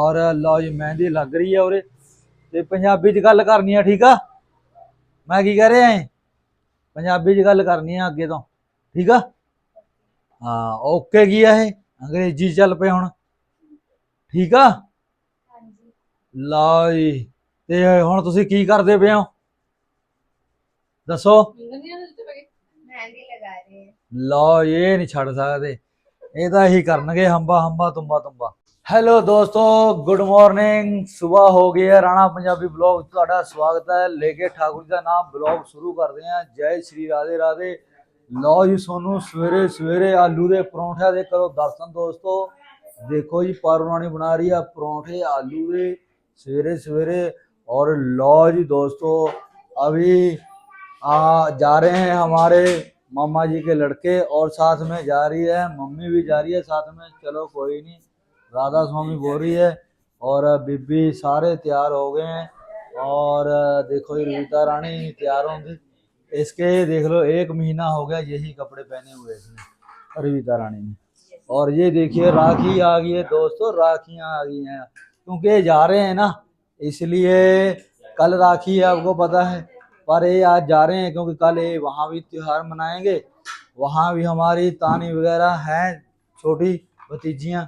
ਔਰ ਲਓ ਜੀ ਮਹਿੰਦੀ ਲੱਗ ਰਹੀ ਹੈ ਉਰੇ। ਤੇ ਪੰਜਾਬੀ ਚ ਗੱਲ ਕਰਨੀ ਆ ਠੀਕ ਆ? ਮੈਂ ਕੀ ਕਹਿ ਰਿਹਾ ਏ? ਪੰਜਾਬੀ ਚ ਗੱਲ ਕਰਨੀ ਆ ਅੱਗੇ ਤੋਂ ਠੀਕ ਆ? ਹਾਂ ਓਕੇ ਕੀ ਆ ਇਹ? ਅੰਗਰੇਜ਼ੀ ਚੱਲ ਪਏ ਹੁਣ। ਠੀਕ ਆ? ਹਾਂਜੀ। ਲਓ ਜੀ ਤੇ ਹੁਣ ਤੁਸੀਂ ਕੀ ਕਰਦੇ ਪਏ ਹੋ? ਦੱਸੋ। ਮਹਿੰਦੀ ਲਗਾ ਰਹੇ ਲਓ ਇਹ ਨਹੀਂ ਛੱਡ ਸਕਦੇ। ਇਹ ਤਾਂ ਇਹੀ ਕਰਨਗੇ ਹੰਬਾ ਹੰਬਾ ਤੁੰਬਾ ਤੁੰਬਾ ਹੈਲੋ ਦੋਸਤੋ ਗੁੱਡ ਮਾਰਨਿੰਗ ਸਵੇਰ ਹੋ ਗਈ ਹੈ ਰਾਣਾ ਪੰਜਾਬੀ ਬਲੌਗ ਤੁਹਾਡਾ ਸਵਾਗਤ ਹੈ ਲੈ ਕੇ ਠਾਕੁਰ ਜੀ ਦਾ ਨਾਮ ਬਲੌਗ ਸ਼ੁਰੂ ਕਰਦੇ ਹਾਂ ਜੈ ਸ਼੍ਰੀ ਰਾਧੇ ਰਾਧੇ ਲਓ ਜੀ ਸੋਨੂੰ ਸਵੇਰੇ ਸਵੇਰੇ ਆਲੂ ਦੇ ਪਰੌਂਠਿਆਂ ਦੇ ਕਰੋ ਦਰਸ਼ਨ ਦੋਸਤੋ ਦੇਖੋ ਜੀ ਪਾਰੂਰਾਣੀ ਬਣਾ ਰਹੀ ਆ ਪਰੌਂਠੇ ਆਲੂ ਦੇ सवेरे सवेरे और लो जी दोस्तों अभी आ जा रहे हैं हमारे मामा जी के लड़के और साथ में जा रही है मम्मी भी जा रही है साथ में चलो कोई नहीं राधा स्वामी बोल रही है और बीबी सारे तैयार हो गए हैं और देखो ये रीता रानी तैयार होंगी। इसके देख लो, एक महीना हो गया यही कपड़े पहने हुए इसने रीता रानी ने। और ये देखिए, राखी आ गई है दोस्तों, राखियाँ आ गई हैं। क्योंकि जा रहे हैं ना, इसलिए कल राखी है, आपको पता है। पर ये आज जा रहे हैं क्योंकि कल ये वहाँ भी त्योहार मनाएँगे। वहाँ भी हमारी तानी वगैरह हैं, छोटी भतीजियाँ।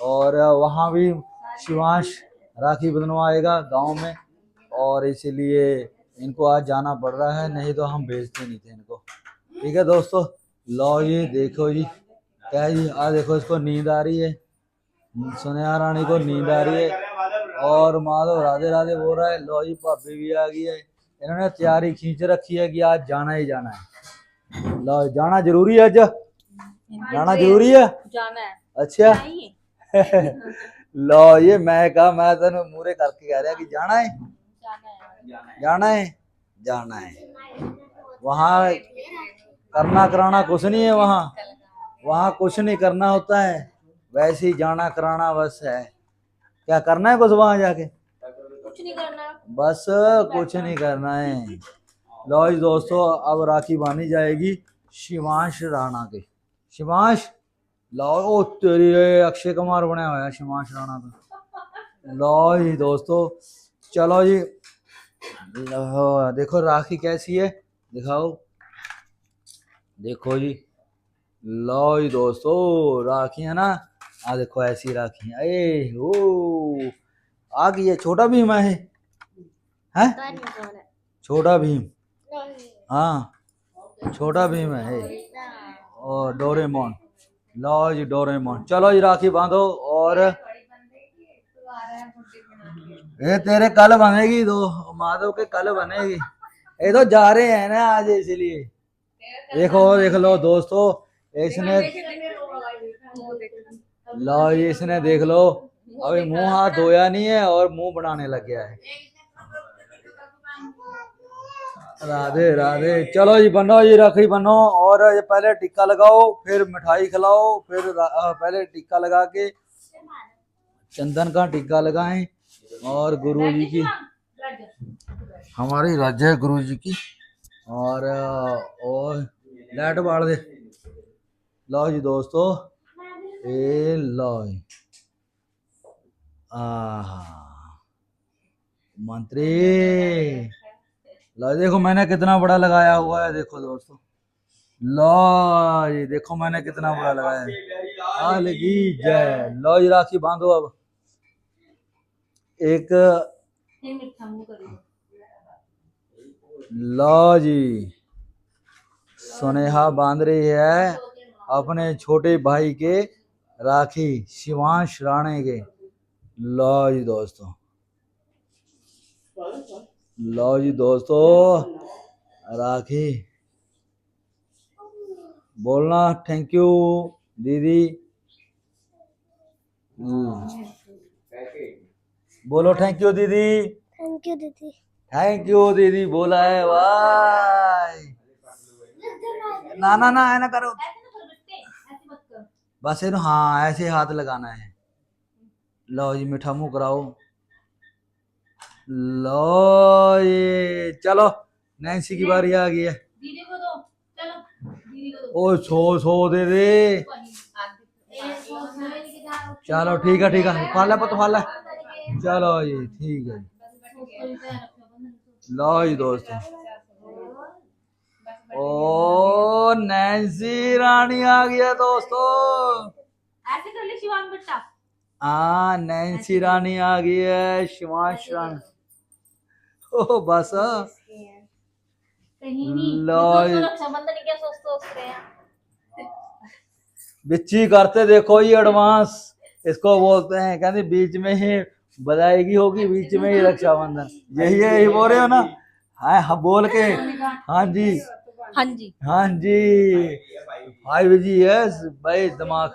और वहाँ भी शिवांश राखी बनवाएगा गाँव में और इसीलिए इनको आज जाना पड़ रहा है नहीं तो हम भेजते नहीं थे इनको। ठीक है दोस्तों लो जी देखो जी क्या जी आ देखो इसको नींद आ रही है। सुनया रानी को नींद आ रही है और माधव राधे राधे बोल रहा है लो जी भाभी भी आ गई है। इन्होंने तैयारी खींच रखी है कि आज जाना ही जाना है। लो जाना ज़रूरी है आज? हाँ जाना ज़रूरी है? जाना है। अच्छा। ਨਹੀਂ लो ये मैं कहा मैं तेन मूरे करके कह रहा कि जाना है ਜਾਣਾ ਹੈ जाना है जाना है वहाँ करना कराना कुछ नहीं है वहाँ वहाँ कुछ नहीं करना होता है वैसे ही जाना कराना बस है क्या करना है कुछ वहाँ जाके ਕੁਝ ਨਹੀਂ ਕਰਨਾ बस कुछ नहीं करना है लो जी दोस्तों अब राखी बांधी जाएगी शिवांश राणा के शिवांश लो ओ तेरी ये अक्षय कुमार बना हुआ है राणा का लो जी दोस्तों चलो जी। देखो राखी कैसी है दिखाओ। देखो जी लो जी दोस्तों राखी है ना? आ देखो ऐसी राखी है। ए ओ आ गई है छोटा भीम है है? छोटा भीम। हाँ छोटा भीम है और डोरेमोन। लो जी डोरेमोन चलो जी, राखी बांधो और ये तेरे कल बनेगी दो, माधव के कल बनेगी। ये तो जा रहे हैं ना आज, इसलिए। देखो, देख लो दोस्तों, इसने लो इसने देख लो, अभी मुँह हाथ धोया नहीं है और मुँह बनाने लग गया है। राधे राधे। चलो जी, बनो जी, रखी बनो। और ये पहले टिक्का लगाओ, फिर मिठाई खिलाओ, फिर पहले टिक्का लगा के चंदन का टिक्का लगाएँ। और गुरु जी की हमारी रज है गुरु जी की। और और लाइट बाढ़ दे। लो जी दोस्तों। ये लो जी। मंत्री। ला, देखो मैंने कितना बड़ा लगाया हुआ है, देखो दोस्तों। लो, ये देखो मैंने कितना बड़ा लगाया है। हाल की जय। लो जी राखी बांधो अब। एक लो जी। सुनेहा बाँध रही है अपने छोटे भाई के राखी, शिवांश राणे के। लो जी दोस्तों। लो जी दोस्तों राखी। बोलना थैंक यू दीदी। हम्म। बोलो थैंक यू दीदी। थैंक यू दीदी। थैंक यू दीदी बोला है भाई। ना ना ना ऐसा करो। बस इन हाँ ऐसे हाथ लगाना है। लो जी मीठा मुँह कराओ। लो ये चलो नैन्सी की बारी आ गई है। ओ सो सो दे दे। चलो ठीक है ठीक है खा ले पुत खा ले। चलो ये ठीक है। लो जी दोस्तों। ओ नैन्सी रानी आ गई है दोस्तों। ऐसे कर ले शिवान बट्टा हाँ नैन्सी रानी आ गई है शिवान शिवान ओ बस। कहीं नहीं लो तो ये- रक्षाबंधन क्या सोच सोच रहे हैं बिच्ची करते देखो ये एडवांस इसको बोलते हैं कहते बीच में ही बधाई होगी बीच में ही रक्षाबंधन। यही है यही बोल रहे हो ना? हाँ हाँ बोल के। हाँ जी हाँ जी। हाँ जी। Five G. यस भाई दिमाग।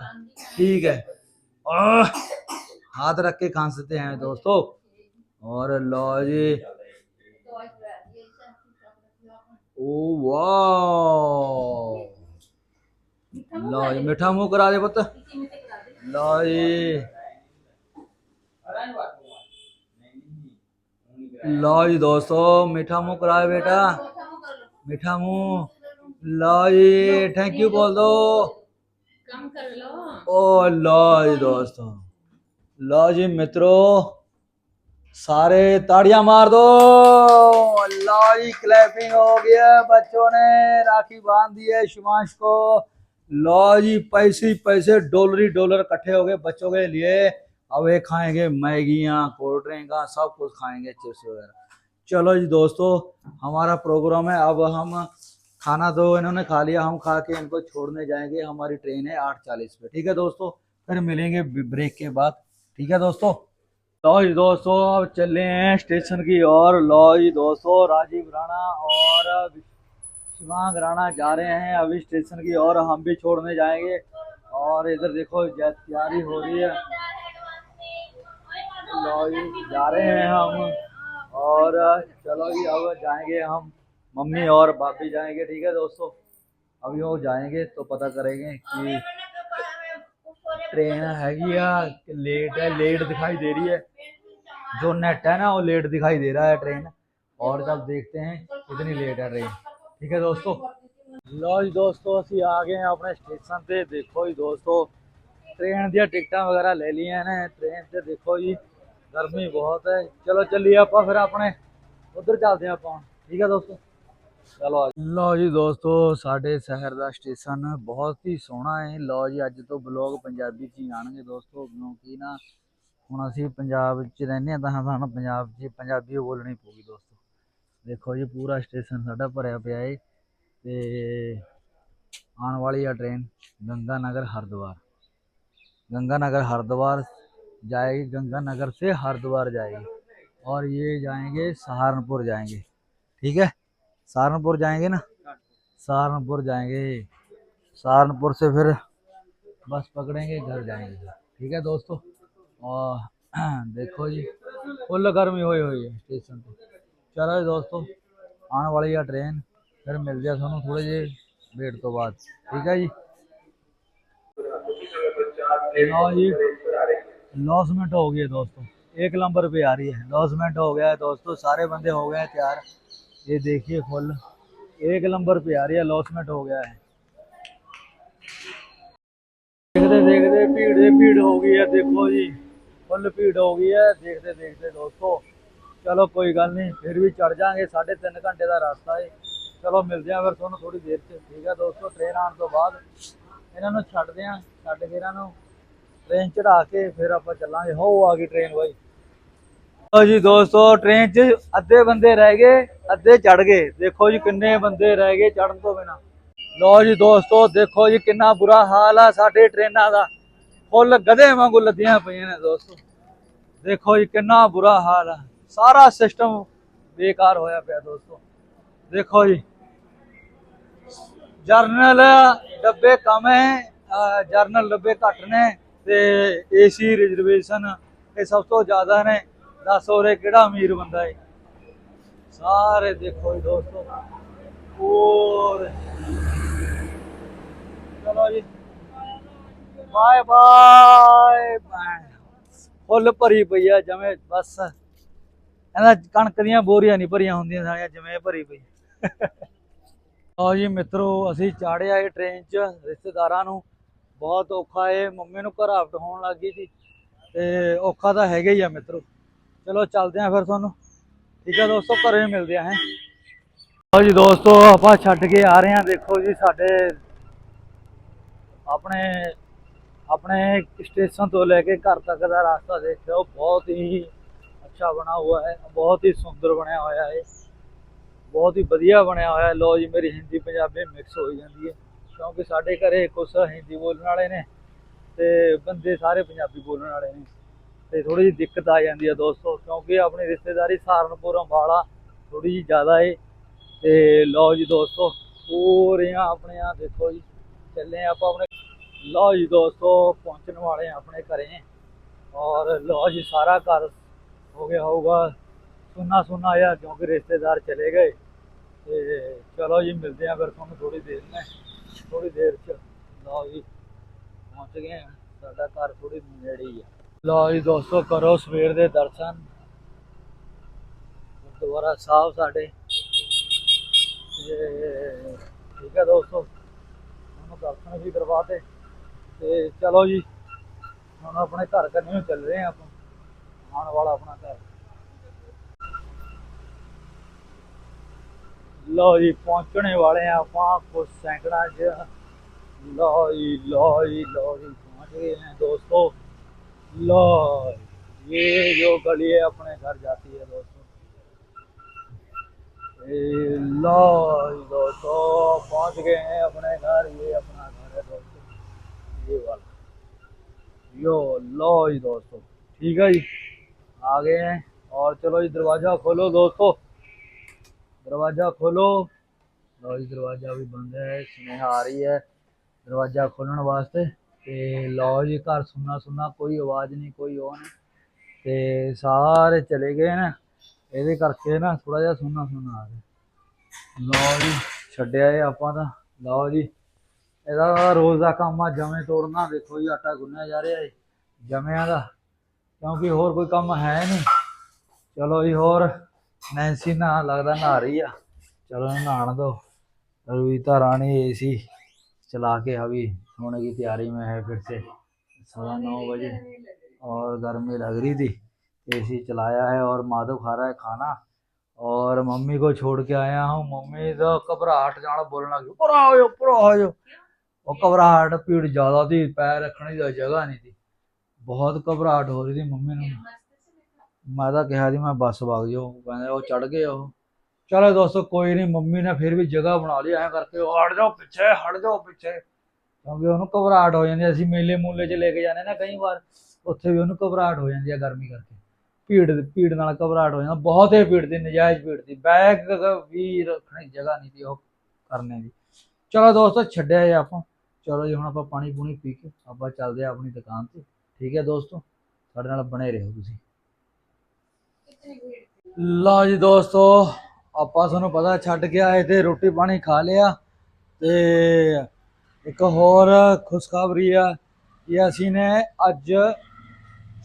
ठीक है। हाथ रख के खांसते हैं दोस्तों। और लो जी। ओ वाह। मीठा मुँह करा दे पुत्र लो जी लो जी दोस्तों मीठा मुँह करा दे बेटा। मीठा मुँह। लो जी थैंक यू बोल दो। कम कर लो। ओ लो जी दोस्तों। लो जी मित्रों। सारे ताड़ियाँ मार दो। लो जी क्लैपिंग हो गया। बच्चों ने राखी बाँध दी है शिवांश को। लो जी, पैसे पैसे, डॉलर ही डॉलर इकट्ठे हो गए बच्चों के लिए। अब ये खाएँगे मैगियाँ, कोल्ड ड्रिंक सब कुछ खाएँगे, चिप्स वगैरह। चलो जी दोस्तों, हमारा प्रोग्राम है। अब हम खाना तो इन्होंने खा लिया, हम खा के इनको छोड़ने जाएँगे। हमारी ट्रेन है आठ चालीस पे। ठीक है दोस्तों, फिर मिलेंगे ब्रेक के बाद। ठीक है दोस्तों? लो जी दोस्तों, अब चले हैं स्टेशन की ओर। लो जी दोस्तों, राजीव राणा और शिवांग राणा जा रहे हैं अभी स्टेशन की ओर। हम भी छोड़ने जाएँगे। और इधर देखो तैयारी हो रही है। लो जी, जा रहे हैं हम। और चलो जी, अब जाएँगे हम। मम्मी और भाभी जाएँगे, ठीक है दोस्तों? अभी वो जाएँगे तो पता करेंगे कि ट्रेन हैगी लेट है, लेट दिखाई दे रही है। जो नेट है ना, वो लेट दिखाई दे रहा है ट्रेन। और जब देखते हैं कितनी लेट है ट्रेन। ठीक है दोस्तों। लो जी दोस्तों, अस आ गए हैं अपने स्टेशन पे। देखो जी दोस्तों, ट्रेन दिया टिकटा वगैरह ले लिया ने। ट्रेन से देखो जी, गर्मी बहुत है। चलो चलिए आप फिर अपने, उधर चलते हैं आप। ठीक है दोस्तों। ਚਲੋ ਆ ਜਾਓ। ਲਓ ਜੀ ਦੋਸਤੋ ਸਾਡੇ ਸ਼ਹਿਰ ਦਾ ਸਟੇਸ਼ਨ ਬਹੁਤ ਹੀ ਸੋਹਣਾ ਹੈ ਲਓ ਜੀ ਅੱਜ ਤੋਂ ਬਲੌਗ ਪੰਜਾਬੀ 'ਚ ਹੀ ਆਣਗੇ ਦੋਸਤੋ ਕਿਉਂਕਿ ਨਾ ਹੁਣ ਅਸੀਂ ਪੰਜਾਬ 'ਚ ਰਹਿੰਦੇ ਹਾਂ ਤਾਂ ਸਾਨੂੰ ਪੰਜਾਬ 'ਚ ਪੰਜਾਬੀ ਓ ਬੋਲਣੀ ਪਊਗੀ ਦੋਸਤੋ ਦੇਖੋ ਜੀ ਪੂਰਾ ਸਟੇਸ਼ਨ ਸਾਡਾ ਭਰਿਆ ਪਿਆ ਹੈ ਤੇ ਆਉਣ वाली है ट्रेन गंगानगर हरिद्वार गंगानगर हरिद्वार जाएगी गंगानगर से हरिद्वार जाएगी और ये जाएंगे सहारनपुर जाएंगे ठीक है सहारनपुर जाएँगे ना? सहारनपुर जाएँगे। सहारनपुर से फिर बस पकड़ेंगे, घर जाएँगे। ठीक है दोस्तों? और देखो जी, फुल गर्मी हुई हुई है स्टेशन पर चलो जी दोस्तों, आने वाली है ट्रेन, फिर मिल जाए सू थोड़े जे वेट तो बाद। ठीक है जी? लो जी लॉसमेंट हो गई है दोस्तों। एक नंबर पे आ रही है। लॉसमेंट हो गया है दोस्तों, सारे बंदे हो गए तैयार। ये देखिए फुल एक नंबर पे आ रही है लॉसमेंट हो गया है देखते देखते भीड़ ही भीड़ हो गई है देखो जी फुल भीड़ हो गई है देखते देखते दोस्तों ਚਲੋ ਕੋਈ ਗੱਲ ਨਹੀਂ ਫਿਰ ਵੀ ਚੜ ਜਾਾਂਗੇ 3.5 ਘੰਟੇ ਦਾ ਰਸਤਾ ਹੈ ਚਲੋ ਮਿਲਦੇ ਆਂ ਫਿਰ ਤੁਹਾਨੂੰ ਥੋੜੀ ਦੇਰ 'ਚ ਠੀਕ ਹੈ ਦੋਸਤੋ ਟ੍ਰੇਨ ਆਉਣ ਤੋਂ ਬਾਅਦ ਇਹਨਾਂ ਨੂੰ ਛੱਡਦੇ ਆਂ ਛੱਡ ਕੇ ਇਹਨਾਂ ਨੂੰ ਟ੍ਰੇਨ ਚੜਾ ਕੇ ਫਿਰ ਆਪਾਂ ਚੱਲਾਂਗੇ ਹੋ ਆ ਗਈ ਟ੍ਰੇਨ ਬਾਈ ਲਓ ਜੀ ਦੋਸਤੋ ਟ੍ਰੇਨ 'ਚ ਅੱਧੇ ਬੰਦੇ ਰਹਿ ਗਏ, ਅੱਧੇ ਚੜ ਗਏ। ਦੇਖੋ ਜੀ ਕਿੰਨੇ ਬੰਦੇ ਰਹਿ ਗਏ ਚੜਨ ਤੋਂ ਬਿਨਾ। ਲਓ ਜੀ ਦੋਸਤੋ, ਦੇਖੋ ਜੀ ਕਿੰਨਾ ਬੁਰਾ ਹਾਲ ਆ ਸਾਡੇ ਟ੍ਰੇਨਾਂ ਦਾ। ਫੁੱਲ ਗਧੇ ਵਾਂਗੂ ਲੱਦੀਆਂ ਪਈਆਂ ਨੇ ਦੋਸਤੋ। ਦੇਖੋ ਜੀ ਕਿੰਨਾ ਬੁਰਾ ਹਾਲ ਆ। ਸਾਰਾ ਸਿਸਟਮ ਬੇਕਾਰ ਹੋਇਆ ਪਿਆ ਦੋਸਤੋ। ਦੇਖੋ ਜੀ। ਜਰਨਲ ਡੱਬੇ ਕਮ ਹੈ ਜਰਨਲ ਡੱਬੇ ਘੱਟ ਨੇ ਤੇ ਏਸੀ ਰਿਜ਼ਰਵੇਸ਼ਨ ਇਹ ਸਭ ਤੋਂ ਜ਼ਿਆਦਾ ਨੇ। ਦੱਸ ਹੋਰੇ ਕਿਹੜਾ ਅਮੀਰ ਬੰਦਾ ਏ? ਸਾਰੇ ਦੇਖੋ ਜੀ ਦੋਸਤੋ। ਹੋਰ। ਚਲੋ ਜੀ। Bye bye. ਫੁੱਲ ਭਰੀ ਪਈ ਆ ਜਿਵੇਂ ਬਸ। ਕਹਿੰਦਾ ਕਣਕ ਦੀਆਂ ਬੋਰੀਆਂ ਨਹੀਂ ਭਰੀਆਂ ਹੁੰਦੀਆਂ ਸਾਰੀਆਂ, ਜਮੇ ਭਰੀ ਪਈ ਲਓ ਜੀ ਮਿੱਤਰੋ, ਅਸੀਂ ਚਾੜਿਆ ਇਹ ਟ੍ਰੇਨ 'ਚ ਰਿਸ਼ਤੇਦਾਰਾਂ ਨੂੰ। ਬਹੁਤ ਔਖਾ ਏ ਮੰਮੀ ਨੂੰ ਘਰ ਆਫਟ ਹੋਣ ਲੱਗ ਗਈ ਸੀ। ਤੇ ਔਖਾ ਤਾਂ ਹੈਗਾ ਹੀ ਆ ਮਿੱਤਰੋ। ਚਲੋ ਚੱਲਦੇ ਆ ਫਿਰ ਤੁਹਾਨੂੰ। ਠੀਕ ਆ ਦੋਸਤੋ, ਘਰੇ ਮਿਲਦੇ ਆ ਹੈ। ਲਓ ਜੀ ਦੋਸਤੋ, ਆਪਾਂ ਛੱਡ ਕੇ ਆ ਰਹੇ ਆ ਦੇਖੋ ਜੀ ਸਾਡੇ ਆਪਣੇ ਆਪਣੇ ਸਟੇਸ਼ਨ ਤੋਂ ਲੈ ਕੇ ਘਰ ਤੱਕ ਦਾ ਰਸਤਾ ਦੇਖਿਓ। ਬਹੁਤ ਹੀ ਅੱਛਾ ਬਣਾ ਹੋਇਆ ਹੈ। ਬਹੁਤ ਹੀ ਸੁੰਦਰ ਬਣਿਆ ਹੋਇਆ ਹੈ। ਬਹੁਤ ਹੀ ਵਧੀਆ ਬਣਿਆ ਹੋਇਆ ਹੈ। ਲੋ ਜੀ, ਮੇਰੀ ਹਿੰਦੀ ਪੰਜਾਬੀ ਮਿਕਸ ਹੋਈ ਜਾਂਦੀ ਹੈ। ਕਿਉਂਕਿ ਸਾਡੇ ਘਰੇ ਕੁਝ ਹਿੰਦੀ ਬੋਲਣ ਵਾਲੇ ਨੇ ਤੇ ਬੰਦੇ ਸਾਰੇ ਪੰਜਾਬੀ ਬੋਲਣ ਵਾਲੇ ਨੇ। ਤੇ ਥੋੜੀ ਜਿਹੀ ਦਿੱਕਤ ਆ ਜਾਂਦੀ ਆ ਦੋਸਤੋ, ਕਿਉਂਕਿ ਆਪਣੀ ਰਿਸ਼ਤੇਦਾਰੀ ਸਹਾਰਨਪੁਰ, ਅੰਬਾਲਾ ਥੋੜੀ ਜਿਹੀ ਜ਼ਿਆਦਾ ਏ। ਤੇ ਲਓ ਜੀ ਦੋਸਤੋ ਪੂਰੀਆਂ ਆਪਣੇ ਆ ਦੇਖੋ ਜੀ, ਚੱਲੇ ਆਪਾਂ ਆਪਣੇ ਲਓ ਜੀ ਦੋਸਤੋ, ਪਹੁੰਚਣ ਵਾਲੇ ਆ ਆਪਣੇ ਘਰੇ। ਔਰ ਲਓ ਜੀ, ਸਾਰਾ ਘਰ ਹੋ ਗਿਆ ਹੋਊਗਾ। ਸੁੰਨਾ ਸੁੰਨਾ ਆ ਕਿਉਂਕਿ ਰਿਸ਼ਤੇਦਾਰ ਚਲੇ ਗਏ। ਤੇ ਚਲੋ ਜੀ, ਮਿਲਦੇ ਆ ਫਿਰ ਤੁਹਾਨੂੰ ਥੋੜੀ ਦੇਰ ਨੇ ਥੋੜੀ ਦੇਰ ਚ। ਲਓ ਜੀ, ਪਹੁੰਚ ਗਏ ਹਾਂ। ਸਾਡਾ ਘਰ ਥੋੜੀ ਨੇੜੇ ਹੀ ਆ। ਲਓ ਜੀ ਦੋਸਤੋ, ਕਰੋ ਸਵੇਰ ਦੇ ਦਰਸ਼ਨ। ਗੁਰਦੁਆਰਾ ਸਾਹਿਬ ਸਾਡੇ। ਠੀਕ ਹੈ ਦੋਸਤੋ ਉਹਨਾਂ ਦਰਸ਼ਨ ਵੀ ਕਰਵਾਤੇ। ਤੇ ਚਲੋ ਜੀ, ਹੁਣ ਆਪਣੇ ਘਰ ਕਰਨੇ ਨੂੰ ਚੱਲ ਰਹੇ ਆਪਾਂ। ਆਉਣ ਵਾਲਾ ਆਪਣਾ ਘਰ। ਲਓ ਜੀ, ਪਹੁੰਚਣੇ ਵਾਲੇ ਆ ਆਪਾਂ ਕੁਝ ਸੈਂਕੜਾ ਚ। ਲਓ ਜੀ ਲਓ ਜੀ ਲਓ ਜੀ, ਪਹੁੰਚ ਗਏ ਨੇ ਦੋਸਤੋ। लो ये जो गली है, अपने घर जाती है दोस्तों। लो दोस्तों, पहुँच गए हैं अपने घर, ये अपना घर है दोस्तों। ये वाला। यो लो ही दोस्तों, ठीक है जी? आ गए हैं। और चलो ये दरवाज़ा खोलो दोस्तों। दरवाज़ा खोलो। लो जी, दरवाज़ा भी बंद है स्नेहा आ रही है। दरवाज़ा खोलने वास्ते ਤੇ ਲਓ ਜੀ, ਘਰ ਸੁਣਨਾ ਸੁਣਨਾ, ਕੋਈ ਆਵਾਜ਼ ਨਹੀਂ, ਕੋਈ ਉਹ ਨਹੀਂ। ਤੇ ਸਾਰੇ ਚਲੇ ਗਏ ਨਾ, ਇਹਦੇ ਕਰਕੇ ਨਾ ਥੋੜਾ ਜਿਹਾ ਸੁਣਨਾ ਸੁਣਨਾ ਆ ਗਿਆ। ਲਓ ਜੀ, ਛੱਡਿਆ ਇਹ ਆਪਾਂ ਤਾਂ। ਲਓ ਜੀ, ਇਹਦਾ ਰੋਜ਼ ਦਾ ਕੰਮ ਆ, ਜਮੇ ਤੋੜਨਾ। ਦੇਖੋ ਜੀ, ਆਟਾ ਗੁੰਨਿਆ ਜਾ ਰਿਹਾ ਏ, ਜਮਿਆਂ ਦਾ। ਕਿਉਂਕਿ ਹੋਰ ਕੋਈ ਕੰਮ ਹੈ ਨਹੀਂ। ਚਲੋ ਜੀ, ਹੋਰ ਨੈਂਸੀ ਨਾ, ਲੱਗਦਾ ਨਹਾ ਰਹੀ ਆ। ਚਲੋ ਨਹਾਣ ਦੋ ਰਵੀਤਾ ਰਾਣੀ ਏਸੀ ਚਲਾ ਕੇ ਆ ਵੀ। सोने की तैयारी में है फिर से सवा नौ बजे और गर्मी लग रही थी एसी चलाया है और माधव खा रहा है खाना और मम्मी को छोड़ के आया हूँ मम्मी तो घबराहट जाना बोलना लगी ऊपर आओ ऊपर आओ और घबराहट भीड़ ज्यादा थी पैर रखने की जगह नहीं थी बहुत घबराहट हो रही थी मम्मी ने मैं तो कहा थी मैं बस भाग जाओ कहते वो चढ़ गए वो चलो दोस्तों कोई नहीं मम्मी ने फिर भी जगह बना ਲਈ ਐ ਕਰਕੇ ਉਹ ਹਟ ਜਾਓ ਪਿੱਛੇ ਹਟ ਜਾਓ ਪਿੱਛੇ ਕਿਉਂਕਿ ਉਹਨੂੰ ਘਬਰਾਹਟ ਹੋ ਜਾਂਦੀ ਹੈ। ਅਸੀਂ ਮੇਲੇ ਮੂਲੇ 'ਚ ਲੈ ਕੇ ਜਾਂਦੇ ਨਾ ਕਈ ਵਾਰ, ਉੱਥੇ ਵੀ ਉਹਨੂੰ ਘਬਰਾਹਟ ਹੋ ਜਾਂਦੀ ਹੈ ਗਰਮੀ ਕਰਕੇ। ਭੀੜ ਭੀੜ ਨਾਲ ਘਬਰਾਹਟ ਹੋ ਜਾਂਦਾ, ਬਹੁਤ ਹੀ ਭੀੜ ਦੀ, ਨਜਾਇਜ਼ ਭੀੜ ਦੀ। ਬੈਗ ਵੀ ਰੱਖਣ ਦੀ ਜਗ੍ਹਾ ਨਹੀਂ ਸੀ ਉਹ ਕਰਨੇ ਦੀ। ਚਲੋ ਦੋਸਤੋ, ਛੱਡਿਆ ਇਹ ਆਪਾਂ। ਚਲੋ ਜੀ, ਹੁਣ ਆਪਾਂ ਪਾਣੀ ਪੂਣੀ ਪੀ ਕੇ ਆਪਾਂ ਚੱਲਦੇ ਆ ਆਪਣੀ ਦੁਕਾਨ ਤੇ। ਠੀਕ ਹੈ ਦੋਸਤੋ, ਸਾਡੇ ਨਾਲ ਬਣੇ ਰਹੋ ਤੁਸੀਂ। ਲਓ ਜੀ ਦੋਸਤੋ, ਆਪਾਂ ਤੁਹਾਨੂੰ ਪਤਾ ਛੱਡ ਕੇ ਆਏ ਤੇ ਰੋਟੀ ਪਾਣੀ ਖਾ ਲਿਆ ਤੇ ਇੱਕ ਹੋਰ ਖੁਸ਼ਖਬਰੀ ਆ ਕਿ ਅਸੀਂ ਨੇ ਅੱਜ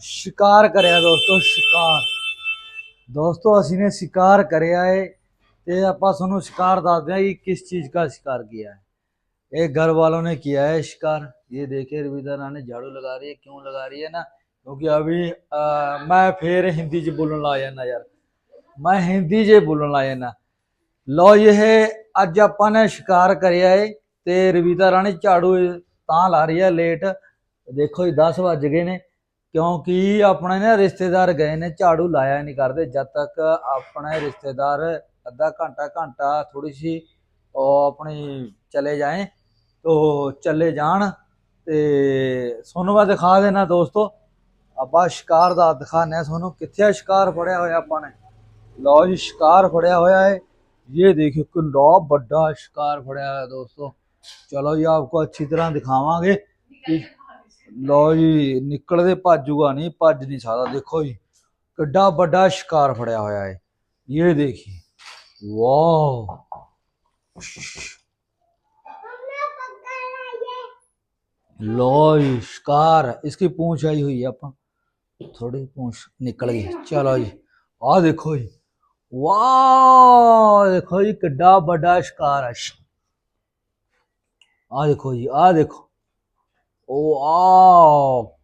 ਸ਼ਿਕਾਰ ਕਰਿਆ ਦੋਸਤੋ ਸ਼ਿਕਾਰ ਦੋਸਤੋ ਅਸੀਂ ਨੇ शिकार ਕਰਿਆ ਏ ਤੇ ਆਪਾਂ ਤੁਹਾਨੂੰ शिकार ਦੱਸਦੇ ਹਾਂ ਕਿ किस चीज का शिकार किया है एक घर वालों ने किया है शिकार ये देखिए रविंद्र रानी झाड़ू लगा रही है क्यों लगा रही है ना क्योंकि अभी अ, मैं फिर हिंदी च बोलन ला जाना यार ਮੈਂ ਹਿੰਦੀ 'ਚ ਬੋਲਣ ਲੱਗ ਜਾਣਾ ਲਓ ਜੀ ਇਹ ਅੱਜ ਆਪਾਂ ਨੇ ਸ਼ਿਕਾਰ ਕਰਿਆ ਏ ਤੇ ਰਵੀਤਾ ਰਾਣੀ ਝਾੜੂ ਤਾਂ ਲਾ ਰਹੀ ਹੈ ਲੇਟ ਦੇਖੋ ਜੀ 10 ਵੱਜ ਗਏ ਨੇ, ਕਿਉਂਕਿ ਆਪਣੇ ਨਾ ਰਿਸ਼ਤੇਦਾਰ ਗਏ ਨੇ, ਝਾੜੂ ਲਾਇਆ ਨਹੀਂ ਕਰਦੇ, ਜਦ ਤੱਕ ਆਪਣੇ ਰਿਸ਼ਤੇਦਾਰ ਅੱਧਾ ਘੰਟਾ ਘੰਟਾ ਥੋੜੀ ਸੀ ਉਹ ਆਪਣੀ ਚਲੇ ਜਾਏ, ਤੋ ਚਲੇ ਜਾਣ, ਤੇ ਤੁਹਾਨੂੰ ਮੈਂ ਦਿਖਾ ਦੇਣਾ ਦੋਸਤੋ। ਆਪਾਂ ਸ਼ਿਕਾਰ ਦਾ ਦਿਖਾਣੇ ਆ ਤੁਹਾਨੂੰ, ਕਿੱਥੇ ਸ਼ਿਕਾਰ ਫੜਿਆ ਹੋਇਆ ਆਪਾਂ ਨੇ? ਲਓ ਜੀ, ਸ਼ਿਕਾਰ ਫੜਿਆ ਹੋਇਆ ਹੈ। ਇਹ ਦੇਖਿਓ ਕਿੰਨਾ ਵੱਡਾ ਸ਼ਿਕਾਰ ਫੜਿਆ ਹੋਇਆ ਦੋਸਤੋ। ਚਲੋ ਜੀ ਆਪਕੋ ਅੱਛੀ ਤਰ੍ਹਾਂ ਦਿਖਾਵਾਂਗੇ ਕਿ ਲਓ ਜੀ ਨਿਕਲਦੇ ਭੱਜੂਗਾ ਨਹੀਂ ਭੱਜ ਨਹੀਂ ਸਕਦਾ ਦੇਖੋ ਜੀ ਕਿੱਡਾ ਵੱਡਾ ਸ਼ਿਕਾਰ ਫੜਿਆ ਹੋਇਆ ਹੈ ਇਹ ਦੇਖੀ ਵਾਓ लो जी शिकार इसकी पूंछ आई हुई है अपन थोड़ी पूंछ निकल गई चलो जी आ देखो जी वाह देखो जी किड्डा बड़ा शिकार है ਆਹ ਦੇਖੋ ਜੀ, ਆਹ ਦੇਖੋ। ਉਹ ਆ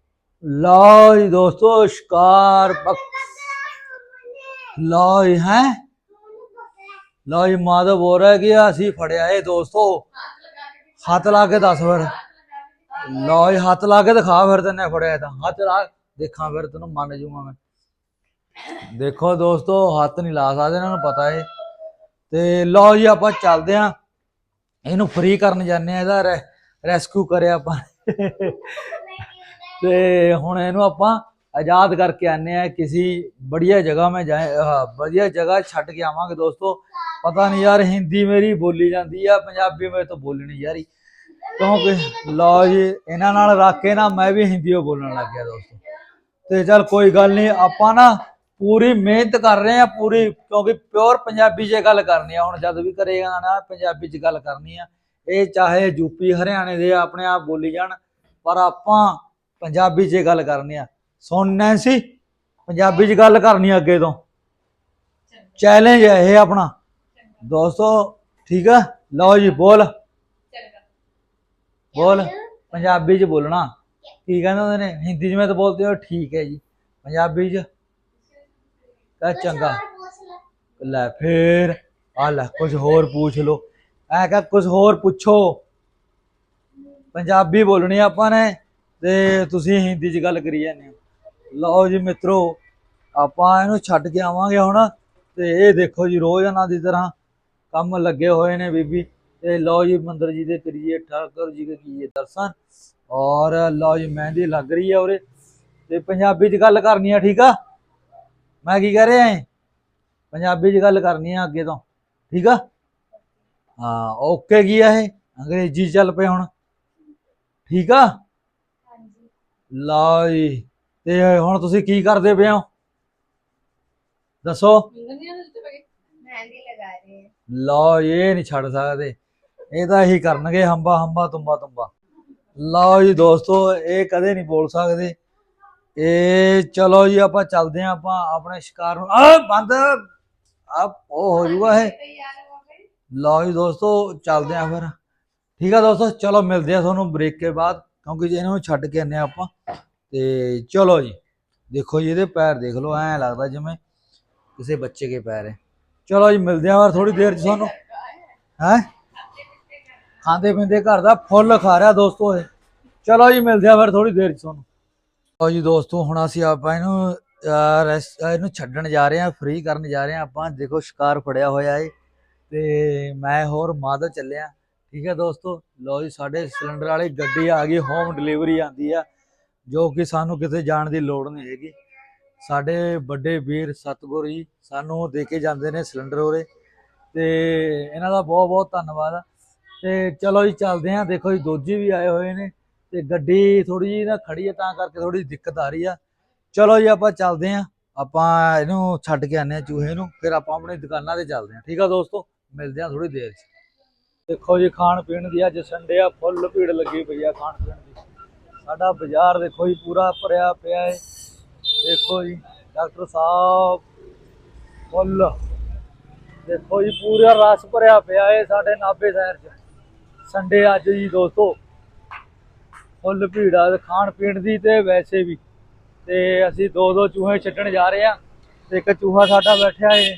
ਲਓ ਜੀ ਦੋਸਤੋ, ਸ਼ਿਕਾਰ ਲਓ ਜੀ, ਹੈ। ਲਓ ਜੀ, ਮਾਧਵ ਹੋ ਰਿਹਾ ਕਿ ਅਸੀਂ ਫੜਿਆ ਇਹ ਦੋਸਤੋ। ਹੱਥ ਲਾ ਕੇ ਦੱਸ ਫਿਰ। ਲਓ ਜੀ, ਹੱਥ ਲਾ ਕੇ ਦਿਖਾ ਫਿਰ ਤੈਨੇ ਫੜਿਆ ਤਾਂ। ਹੱਥ ਲਾ ਦੇਖਾਂ ਫਿਰ ਤੈਨੂੰ, ਮੰਨ ਜੂਗਾ ਮੈਂ। ਦੇਖੋ ਦੋਸਤੋ, ਹੱਥ ਨਹੀਂ ਲਾ ਸਕਦੇ, ਇਹਨਾਂ ਨੂੰ ਪਤਾ ਏ। ਤੇ ਲਓ ਜੀ, ਆਪਾਂ ਚੱਲਦੇ ਆਂ। ਇਹਨੂੰ ਫ੍ਰੀ ਕਰਨ ਜਾਂਦੇ ਆ ਇਹਦਾ ਰੈਸਕਿਊ ਕਰਿਆ ਆਪਾਂ। ਤੇ ਹੁਣ ਇਹਨੂੰ ਆਪਾਂ ਆਜ਼ਾਦ ਕਰਕੇ ਆਨੇ ਆ ਕਿਸੇ ਬੜੀਆ ਜਗ੍ਹਾ ਮੈਂ ਜਾਏ ਵਧੀਆ ਜਗ੍ਹਾ ਛੱਡ ਕੇ ਆਵਾਂਗੇ ਦੋਸਤੋ। ਪਤਾ ਨਹੀਂ ਯਾਰ, ਹਿੰਦੀ ਮੇਰੀ ਬੋਲੀ ਜਾਂਦੀ ਆ, ਪੰਜਾਬੀ ਮੇਰੇ ਤੋਂ ਬੋਲਣੀ ਯਾਰੀ ਕਿਉਂਕਿ ਲਓ ਜੀ, ਇਹਨਾਂ ਨਾਲ ਰੱਖ ਕੇ ਨਾ ਮੈਂ ਵੀ ਹਿੰਦੀ ਬੋਲਣ ਲੱਗ ਗਿਆ ਦੋਸਤੋ। ਤੇ ਚਲ ਕੋਈ ਗੱਲ ਨਹੀਂ, ਆਪਾਂ ਨਾ ਪੂਰੀ ਮਿਹਨਤ ਕਰ ਰਹੇ ਆ, ਪੂਰੀ, ਕਿਉਂਕਿ ਪਿਓਰ ਪੰਜਾਬੀ 'ਚ ਗੱਲ ਕਰਨੀ ਆ। ਹੁਣ ਜਦ ਵੀ ਕਰੇਗਾ ਨਾ ਪੰਜਾਬੀ 'ਚ ਗੱਲ ਕਰਨੀ ਆ। ਇਹ ਚਾਹੇ ਯੂਪੀ ਹਰਿਆਣੇ ਦੇ ਆਪਣੇ ਆਪ ਬੋਲੀ ਜਾਣ, ਪਰ ਆਪਾਂ ਪੰਜਾਬੀ 'ਚ ਗੱਲ ਕਰਨੀ ਆ। ਸੁਣਨਾ ਸੀ ਪੰਜਾਬੀ 'ਚ ਗੱਲ ਕਰਨੀ ਅੱਗੇ ਤੋਂ। ਚੈਲੰਜ ਹੈ ਇਹ ਆਪਣਾ। ਦੋਸਤੋ, ਠੀਕ ਆ? ਲਓ ਜੀ, ਬੋਲ। ਬੋਲ। ਪੰਜਾਬੀ 'ਚ ਬੋਲਣਾ। ਕੀ ਕਹਿੰਦੇ ਹੁੰਦੇ ਨੇ? ਹਿੰਦੀ 'ਚ ਮੈਂ ਤਾਂ ਬੋਲਦੇ ਹੋ ਠੀਕ ਹੈ ਜੀ। ਪੰਜਾਬੀ 'ਚ ਕਹ ਚੰਗਾ। ਲੈ ਫੇਰ ਆ ਲੈ, ਕੁਝ ਹੋਰ ਪੁੱਛ ਲੋ ਐ ਕਹ ਕੁਝ ਹੋਰ ਪੁੱਛੋ। ਪੰਜਾਬੀ ਬੋਲਣੀ ਆਪਾਂ ਨੇ, ਤੇ ਤੁਸੀਂ ਹਿੰਦੀ 'ਚ ਗੱਲ ਕਰੀ ਜਾਂਦੇ ਹੋ। ਲਓ ਜੀ ਮਿੱਤਰੋ, ਆਪਾਂ ਇਹਨੂੰ ਛੱਡ ਕੇ ਆਵਾਂਗੇ ਹੁਣ, ਤੇ ਇਹ ਦੇਖੋ ਜੀ ਰੋਜ਼ਾਨਾ ਦੀ ਤਰ੍ਹਾਂ ਕੰਮ ਲੱਗੇ ਹੋਏ ਨੇ ਬੀਬੀ। ਤੇ ਲਓ ਜੀ ਮੰਦਰ ਜੀ ਦੇ ਕਰੀਏ, ਠਾਕੁਰ ਜੀ ਦੇ ਕੀਏ ਦਰਸ਼ਨ। ਔਰ ਲਓ ਜੀ ਮਹਿੰਦੀ ਲੱਗ ਰਹੀ ਹੈ ਉਰੇ। ਤੇ ਪੰਜਾਬੀ 'ਚ ਗੱਲ ਕਰਨੀ ਆ, ਠੀਕ ਆ? ਮੈਂ ਕੀ ਕਹਿ ਰਿਹਾ ਏ? ਪੰਜਾਬੀ 'ਚ ਗੱਲ ਕਰਨੀ ਆ ਅੱਗੇ ਤੋਂ। ਠੀਕ ਆ? ਹਾਂ ਓਕੇ ਕੀ ਆ ਇਹ? ਅੰਗਰੇਜ਼ੀ ਚੱਲ ਪਏ ਹੁਣ। ਠੀਕ ਆ? ਹਾਂਜੀ ਲਓ ਜੀ। ਤੇ ਹੁਣ ਤੁਸੀਂ ਕੀ ਕਰਦੇ ਪਏ ਹੋ? ਦੱਸੋ। ਮਹਿੰਦੀ ਲਓ ਜੀ, ਇਹ ਨਹੀਂ ਛੱਡ ਸਕਦੇ। ਇਹ ਤਾਂ ਇਹੀ ਕਰਨਗੇ ਹੰਬਾ ਹੰਬਾ ਤੁੰਬਾ ਤੁੰਬਾ ਲਓ ਜੀ ਦੋਸਤੋ ਇਹ ਕਦੇ ਨਹੀਂ ਬੋਲ ਸਕਦੇ। ਇਹ ਚਲੋ ਜੀ, ਆਪਾਂ ਚੱਲਦੇ ਆਂ ਆਪਾਂ ਆਪਣੇ ਸ਼ਿਕਾਰ ਨੂੰ ਆ, ਬੰਦ! ਆ, ਉਹ ਹੋ ਜੂਗਾ ਇਹ। ਲਓ ਜੀ ਦੋਸਤੋ, ਚੱਲਦੇ ਆਂ ਫਿਰ। ਠੀਕ ਆ ਦੋਸਤੋ, ਚਲੋ ਮਿਲਦੇ ਆ ਤੁਹਾਨੂੰ ਬ੍ਰੇਕ ਕੇ ਬਾਅਦ, ਕਿਉਂਕਿ ਜੇ ਇਹਨਾਂ ਨੂੰ ਛੱਡ ਕੇ ਆਨੇ ਆਪਾਂ। ਤੇ ਚਲੋ ਜੀ, ਦੇਖੋ ਜੀ, ਇਹਦੇ ਪੈਰ ਦੇਖ ਲਓ, ਐਂ ਲੱਗਦਾ ਜਿਵੇਂ ਕਿਸੇ ਬੱਚੇ ਕੇ ਪੈਰ ਹੈ। ਚਲੋ ਜੀ, ਮਿਲਦੇ ਆਂ ਫਿਰ ਥੋੜੀ ਦੇਰ ਚ ਤੁਹਾਨੂੰ। ਹੈ? ਖਾਂਦੇ ਪੀਂਦੇ ਘਰ ਦਾ ਫੁੱਲ ਖਾ ਰਿਹਾ ਦੋਸਤੋ ਇਹ। ਚਲੋ ਜੀ, ਮਿਲਦੇ ਆਂ ਫਿਰ ਥੋੜੀ ਦੇਰ ਚ ਤੁਹਾਨੂੰ। ਲਓ ਜੀ ਦੋਸਤੋ, ਹੁਣ ਅਸੀਂ ਆਪਾਂ ਇਹਨੂੰ ਰੈਸ- ਇਹਨੂੰ ਛੱਡਣ ਜਾ ਰਹੇ ਹਾਂ ਫ੍ਰੀ ਕਰਨ ਜਾ ਰਹੇ ਹਾਂ। ਆਪਾਂ ਦੇਖੋ ਸ਼ਿਕਾਰ ਫੜਿਆ ਹੋਇਆ ਏ ਤੇ ਮੈਂ ਹੋਰ ਮਾਧਵ ਚੱਲਿਆ। ਠੀਕ ਹੈ ਦੋਸਤੋ, ਲਓ ਜੀ ਸਾਡੇ ਸਿਲੰਡਰ ਵਾਲੀ ਗੱਡੀ ਆ ਗਈ ਹੋਮ ਡਿਲੀਵਰੀ ਆਂਦੀ ਆ, ਜੋ ਕਿ ਸਾਨੂੰ ਕਿਤੇ ਜਾਣ ਦੀ ਲੋੜ ਨਹੀਂ ਹੈਗੀ। ਸਾਡੇ ਵੱਡੇ ਵੀਰ ਸਤਿਗੁਰ ਜੀ ਸਾਨੂੰ ਦੇ ਕੇ ਜਾਂਦੇ ਨੇ ਸਿਲੰਡਰ ਉਰੇ ਤੇ ਇਹਨਾਂ ਦਾ ਬਹੁਤ ਬਹੁਤ ਧੰਨਵਾਦ ਆ। ਤੇ ਚਲੋ ਜੀ, ਚੱਲਦੇ ਆਂ ਦੇਖੋ ਜੀ, ਦੋਜੀ ਵੀ ਆਏ ਹੋਏ ਨੇ। ਤੇ ਗੱਡੀ ਥੋੜੀ ਜੀ ਨਾ ਖੜੀ ਹੈ ਤਾਂ ਕਰਕੇ ਥੋੜੀ ਦਿੱਕਤ ਆ ਰਹੀ ਆ। ਚਲੋ ਜੀ, ਆਪਾਂ ਚੱਲਦੇ ਆਂ ਆਪਾਂ ਇਹਨੂੰ ਛੱਡ ਕੇ ਆਨੇ ਆ ਚੂਹੇ ਨੂੰ, ਫਿਰ ਆਪਾਂ ਆਪਣੀ ਦੁਕਾਨਾਂ ਤੇ ਚੱਲਦੇ ਆਂ ਠੀਕ ਆ ਦੋਸਤੋ, ਮਿਲਦੇ ਆਂ ਥੋੜੀ ਦੇਰ 'ਚ। ਦੇਖੋ ਜੀ, ਖਾਣ ਪੀਣ ਦੀ ਅੱਜ ਸੰਡੇ ਆ, ਫੁੱਲ ਭੀੜ ਲੱਗੀ ਪਈ ਆ ਖਾਣ ਪੀਣ ਦੀ। ਸਾਡਾ ਬਾਜ਼ਾਰ ਦੇਖੋ ਜੀ, ਪੂਰਾ ਭਰਿਆ ਪਿਆ ਹੈ ਦੇਖੋ ਜੀ, ਡਾਕਟਰ ਸਾਹਿਬ, ਫੁੱਲ। ਦੇਖੋ ਜੀ, ਪੂਰਾ ਰਸ ਭਰਿਆ ਪਿਆ ਹੈ ਸਾਡੇ ਨਾਭੇ ਸ਼ਹਿਰ 'ਚ। ਸੰਡੇ ਅੱਜ ਜੀ ਦੋਸਤੋ। ਫੁੱਲ ਭੀੜਾ ਖਾਣ ਪੀਣ ਦੀ ਤੇ ਵੈਸੇ ਵੀ। ਤੇ ਅਸੀਂ ਦੋ ਦੋ ਚੂਹੇ ਛੱਡਣ ਜਾ ਰਹੇ ਆ ਤੇ ਇੱਕ ਚੂਹਾ ਸਾਡਾ ਬੈਠਿਆ ਏ।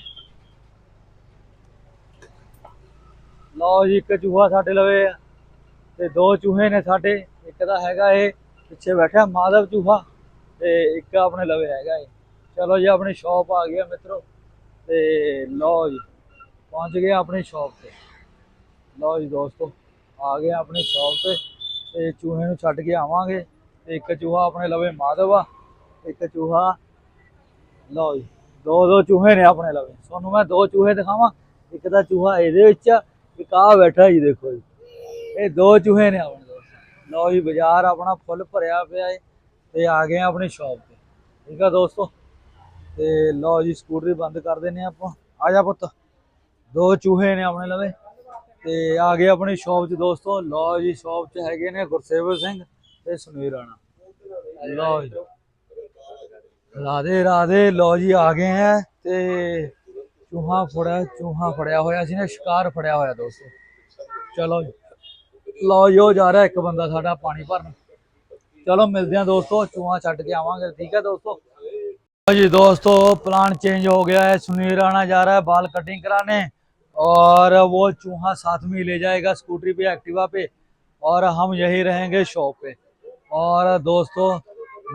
ਲਓ ਜੀ, ਇੱਕ ਚੂਹਾ ਸਾਡੇ ਲਵੇ ਆ ਤੇ ਦੋ ਚੂਹੇ ਨੇ ਸਾਡੇ, ਇੱਕ ਦਾ ਹੈਗਾ ਇਹ ਪਿੱਛੇ ਬੈਠਾ ਮਾਧਵ ਚੂਹਾ ਤੇ ਇੱਕ ਆਪਣੇ ਲਵੇ ਹੈਗਾ ਇਹ ਚਲੋ ਜੀ, ਆਪਣੀ ਸ਼ਾਪ ਆ ਗਿਆ ਮਿੱਤਰੋ ਤੇ ਲਓ ਜੀ, ਪਹੁੰਚ ਗਏ ਆਪਣੀ ਸ਼ਾਪ ਤੇ। ਲਓ ਜੀ ਦੋਸਤੋ, ਆ ਗਏ ਆਪਣੀ ਸ਼ਾਪ ਤੇ। ਤੇ ਚੂਹੇ ਨੂੰ ਛੱਡ ਕੇ ਆਵਾਂਗੇ। ਤੇ ਇੱਕ ਚੂਹਾ ਆਪਣੇ ਲਵੇ ਮਾਧਵ ਆ, ਇੱਕ ਚੂਹਾ ਲਓ ਜੀ, ਦੋ ਦੋ ਚੂਹੇ ਨੇ ਆਪਣੇ ਲਵੇ। ਤੁਹਾਨੂੰ ਮੈਂ ਦੋ ਚੂਹੇ ਦਿਖਾਵਾਂ, ਇੱਕ ਦਾ ਚੂਹਾ ਇਹਦੇ ਵਿੱਚ ਆ, ਇੱਕ ਆ ਬੈਠਾ ਜੀ ਦੇਖੋ ਜੀ। ਇਹ ਦੋ ਚੂਹੇ ਨੇ ਆਪਣੇ ਦੋਸਤ ਲਓ ਜੀ, ਬਾਜ਼ਾਰ ਆਪਣਾ ਫੁੱਲ ਭਰਿਆ ਪਿਆ ਏ, ਤੇ ਆ ਗਏ ਆਪਣੀ ਸ਼ਾਪ ਤੇ। ਠੀਕ ਆ ਦੋਸਤੋ? ਤੇ ਲਓ ਜੀ, ਸਕੂਟਰੀ ਬੰਦ ਕਰ ਦਿੰਨੇ ਆਪਾਂ। ਆ ਜਾ ਪੁੱਤ, ਦੋ ਚੂਹੇ ਨੇ ਆਪਣੇ ਲਵੇ। ਤੇ ਆ ਗਏ ਆਪਣੀ ਸ਼ਾਪ 'ਚ ਦੋਸਤੋ। ਲੋ ਜੀ, ਸ਼ਾਪ 'ਚ ਹੈਗੇ ਨੇ ਗੁਰਸੇਵਰ ਸਿੰਘ ਤੇ ਸੁਨੀਲ ਰਾਣਾ। ਲਓ ਜੀ। ਰਾਦੇ ਰਾਦੇ ਲਓ ਜੀ, ਆ ਗਏ ਹੈ ਤੇ ਚੂਹਾ ਫੜਿਆ ਚੂਹਾ ਫੜਿਆ ਹੋਇਆ ਸੀ ਨਾ, ਸ਼ਿਕਾਰ ਫੜਿਆ ਹੋਇਆ ਦੋਸਤੋ। ਚਲੋ ਜੀ। ਲਓ ਉਹ ਜਾ ਰਿਹਾ ਇੱਕ ਬੰਦਾ ਸਾਡਾ ਪਾਣੀ ਭਰਨ। ਚਲੋ, ਮਿਲਦੇ ਆ ਦੋਸਤੋ, ਚੂਹਾ ਛੱਡ ਕੇ ਆਵਾਂਗੇ, ਠੀਕ ਹੈ ਦੋਸਤੋ? ਜੀ ਦੋਸਤੋ ਪਲਾਨ ਚੇਂਜ ਹੋ ਗਿਆ ਹੈ। ਸੁਨੀਲ ਰਾਣਾ ਜਾ ਰਿਹਾ ਹੈ ਬਾਲ ਕਟਿੰਗ ਕਰਾਣੇ और वो चूहा साथ में ही ले जाएगा स्कूटरी पे एक्टिवा पे और हम यही रहेंगे शॉप पे और दोस्तों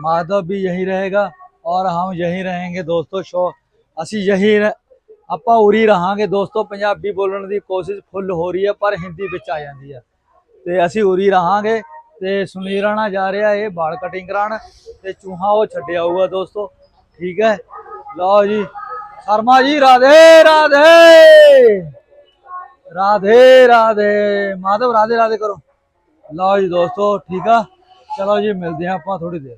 माधव भी यही रहेगा और हम यही रहेंगे ਦੋਸਤੋ ਸ਼ੋ ਅਸੀਂ ਯਹੀ ਰ- ਆਪਾਂ ਉਰੀ ਰਹਾਂਗੇ ਦੋਸਤੋ ਪੰਜਾਬੀ ਬੋਲਣ ਦੀ ਕੋਸ਼ਿਸ਼ ਫੁੱਲ ਹੋ ਰਹੀ ਹੈ ਪਰ ਹਿੰਦੀ ਵਿੱਚ ਆ ਜਾਂਦੀ ਹੈ ਤੇ ਅਸੀਂ ਉਰੀ ਰਹਾਂਗੇ ਤੇ ਸੁਨੀਲ ਰਾਣਾ ਜਾ ਰਿਹਾ ਇਹ ਵਾਲ ਕਟਿੰਗ ਕਰਾਉਣ ਤੇ ਚੂਹਾ ਉਹ ਛੱਡਿਆ ਹੋਊਗਾ ਦੋਸਤੋ ਠੀਕ ਹੈ ਲਓ ਜੀ शर्मा जी, राधे राधे। राधे राधे। माधव, राधे राधे करो। लो जी दोस्तों, ठीक है? चलो जी, मिलते हैं आप थोड़ी देर।